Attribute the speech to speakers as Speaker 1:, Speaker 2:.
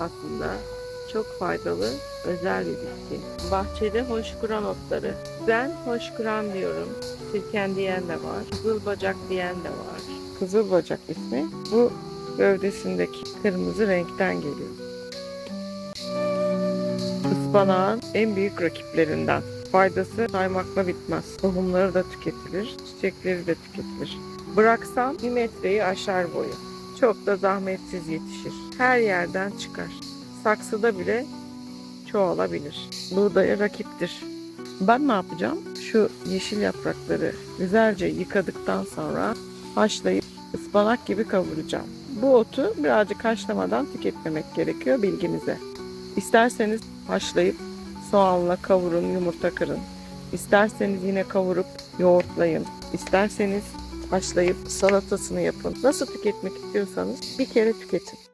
Speaker 1: aslında. Çok faydalı, özel bir bitki. Bahçede hoşgören otları. Ben hoşgören diyorum. Sirken diyen de var. Kızıl bacak diyen de var. Kızıl bacak ismi. Bu gövdesindeki kırmızı renkten geliyor. Ispanağın en büyük rakiplerinden. Faydası saymakla bitmez. Tohumları da tüketilir, çiçekleri de tüketilir. Bıraksam bir metreyi aşar boyu. Çok da zahmetsiz yetişir. Her yerden çıkar. Saksıda bile çoğalabilir. Buğdaya rakiptir. Ben ne yapacağım? Şu yeşil yaprakları güzelce yıkadıktan sonra haşlayıp ıspanak gibi kavuracağım. Bu otu birazcık haşlamadan tüketmemek gerekiyor bilginize. İsterseniz haşlayıp soğanla kavurun, yumurta kırın. İsterseniz yine kavurup yoğurtlayın. İsterseniz haşlayıp salatasını yapın. Nasıl tüketmek istiyorsanız bir kere tüketin.